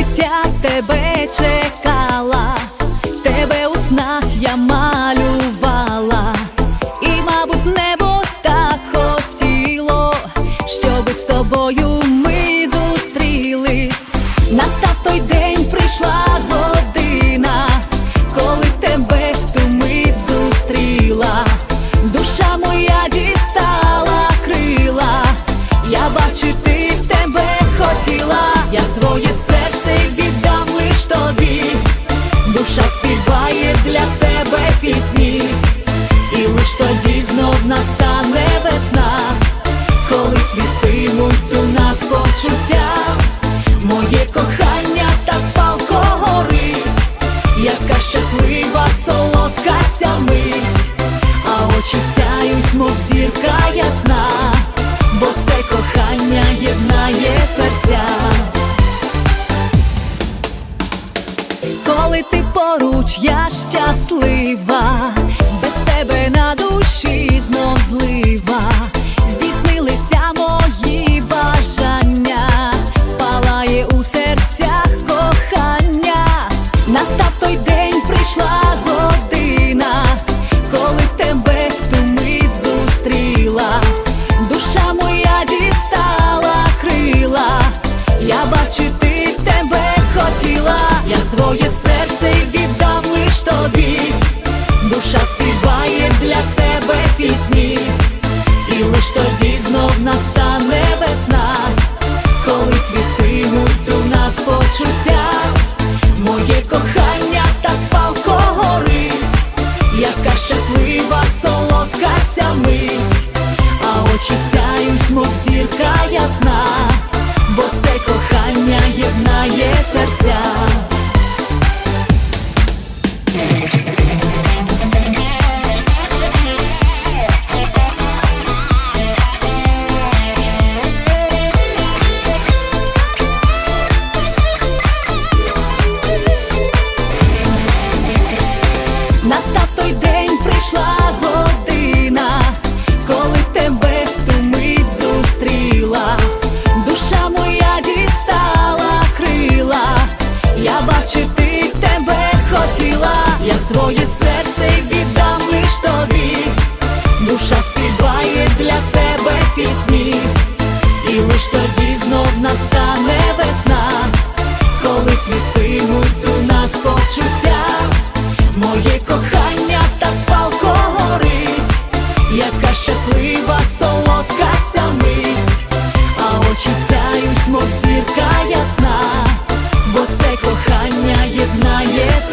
тебе чекала, тебе у снах я малювала, і, мабуть, небо так хотіло, щоби з тобою ми зустрілись. Настав той день, прийшла година, коли тебе в ту мить зустріла, душа моя дістала крила, я бачити тебе хотіла, я своє очі сяють, мов зірка ясна, бо це кохання єднає серця. Коли ти поруч, я щаслива, без тебе на душі знов злива, здійснилися мої бажання, палає у серцях кохання, настав хотіла, я своє серце віддам лиш тобі, душа співає для тебе пісні, і лиш тоді знов настане весна, коли цвістимуть у нас почуття, моє кохання так палко горить, яка щаслива солодка ця мить, а очі сяють, мов зірка ясна, Настав той день, прийшла година, коли тебе в ту мить зустріла, душа моя дістала крила, я бачити тебе хотіла, я своє серце віддам лиш тобі, душа співає для тебе пісні, і лиш тоді знов настане весна, коли цвістимуть у нас почуття. Моє кохання та палко горить, яка щаслива, солодка ця мить, а очі сяють, мов зірка ясна, бо це кохання єднає.